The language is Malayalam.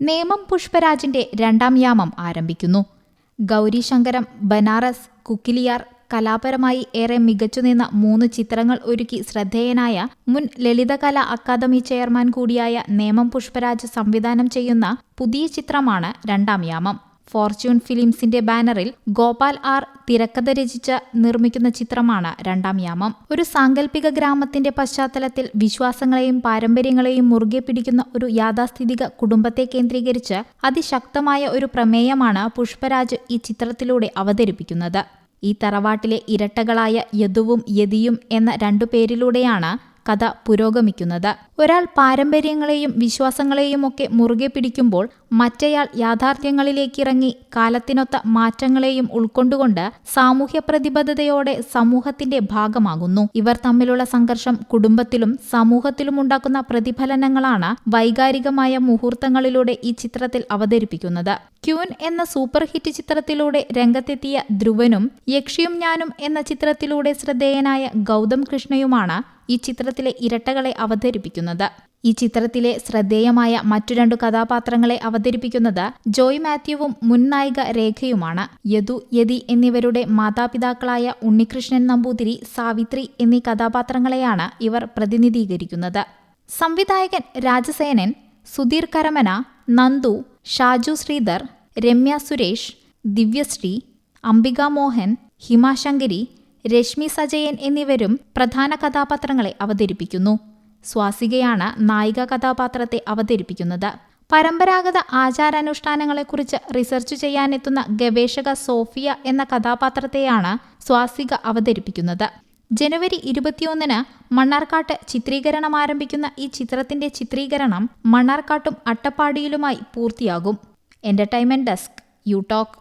നേമം പുഷ്പരാജിന്റെ രണ്ടാം യാമം ആരംഭിക്കുന്നു. ഗൗരി ശങ്കരം ബനാറസ് കുക്കിലിയാർ കലാപരമായി ഏറെ മികച്ചുനിന്ന മൂന്ന് ചിത്രങ്ങൾ ഒരുക്കി ശ്രദ്ധേയനായ മുൻ ലളിതകലാ അക്കാദമി ചെയർമാൻ കൂടിയായ നേമം പുഷ്പരാജ് സംവിധാനം ചെയ്യുന്ന പുതിയ ചിത്രമാണ് രണ്ടാം യാമം. ഫോർച്യൂൺ ഫിലിംസിന്റെ ബാനറിൽ ഗോപാൽ ആർ തിരക്കഥ രചിച്ച് നിർമ്മിക്കുന്ന ചിത്രമാണ് രണ്ടാം യാമം. ഒരു സാങ്കല്പിക ഗ്രാമത്തിന്റെ പശ്ചാത്തലത്തിൽ വിശ്വാസങ്ങളെയും പാരമ്പര്യങ്ങളെയും മുറുകെ പിടിക്കുന്ന ഒരു യാഥാസ്ഥിതിക കുടുംബത്തെ കേന്ദ്രീകരിച്ച് അതിശക്തമായ ഒരു പ്രമേയമാണ് പുഷ്പരാജ് ഈ ചിത്രത്തിലൂടെ അവതരിപ്പിക്കുന്നത്. ഈ തറവാട്ടിലെ ഇരട്ടകളായ യദുവും യതിയും എന്ന രണ്ടു പേരിലൂടെയാണ് കഥ പുരോഗമിക്കുന്നത്. ഒരാൾ പാരമ്പര്യങ്ങളെയും വിശ്വാസങ്ങളെയും ഒക്കെ മുറുകെ പിടിക്കുമ്പോൾ മറ്റേയാൾ യാഥാർത്ഥ്യങ്ങളിലേക്കിറങ്ങി കാലത്തിനൊത്ത മാറ്റങ്ങളെയും ഉൾക്കൊണ്ടുകൊണ്ട് സാമൂഹ്യ പ്രതിബദ്ധതയോടെ സമൂഹത്തിന്റെ ഭാഗമാകുന്നു. ഇവർ തമ്മിലുള്ള സംഘർഷം കുടുംബത്തിലും സമൂഹത്തിലും ഉണ്ടാക്കുന്ന പ്രതിഫലനങ്ങളാണ് വൈകാരികമായ മുഹൂർത്തങ്ങളിലൂടെ ഈ ചിത്രത്തിൽ അവതരിപ്പിക്കുന്നത്. ക്യൂൻ എന്ന സൂപ്പർ ഹിറ്റ് ചിത്രത്തിലൂടെ രംഗത്തെത്തിയ ധ്രുവനും യക്ഷിയും ഞാനും എന്ന ചിത്രത്തിലൂടെ ശ്രദ്ധേയനായ ഗൗതം കൃഷ്ണയുമാണ് ഈ ചിത്രത്തിലെ ഇരട്ടകളെ അവതരിപ്പിക്കുന്നത്. ഈ ചിത്രത്തിലെ ശ്രദ്ധേയമായ മറ്റു രണ്ടു കഥാപാത്രങ്ങളെ അവതരിപ്പിക്കുന്നത് ജോയ് മാത്യുവും മുൻ നായിക രേഖയുമാണ്. യദു യതി എന്നിവരുടെ മാതാപിതാക്കളായ ഉണ്ണികൃഷ്ണൻ നമ്പൂതിരി സാവിത്രി എന്നീ കഥാപാത്രങ്ങളെയാണ് ഇവർ പ്രതിനിധീകരിക്കുന്നത്. സംവിധായകൻ രാജസേനൻ സുധീർ കരമന നന്ദു ഷാജു ശ്രീധർ രമ്യ സുരേഷ് ദിവ്യശ്രീ അംബികാ മോഹൻ ഹിമാശങ്കരി രശ്മി സജയൻ എന്നിവരും പ്രധാന കഥാപാത്രങ്ങളെ അവതരിപ്പിക്കുന്നു. സ്വാസികയാണ് നായിക കഥാപാത്രത്തെ അവതരിപ്പിക്കുന്നത്. പരമ്പരാഗത ആചാരാനുഷ്ഠാനങ്ങളെക്കുറിച്ച് റിസർച്ച് ചെയ്യാനെത്തുന്ന ഗവേഷക സോഫിയ എന്ന കഥാപാത്രത്തെയാണ് സ്വാസിക അവതരിപ്പിക്കുന്നത്. ജനുവരി ഇരുപത്തിയൊന്നിന് മണ്ണാർക്കാട്ട് ചിത്രീകരണം ആരംഭിക്കുന്ന ഈ ചിത്രത്തിന്റെ ചിത്രീകരണം മണ്ണാർക്കാട്ടും അട്ടപ്പാടിയിലുമായി പൂർത്തിയാകും. Entertainment desk you talk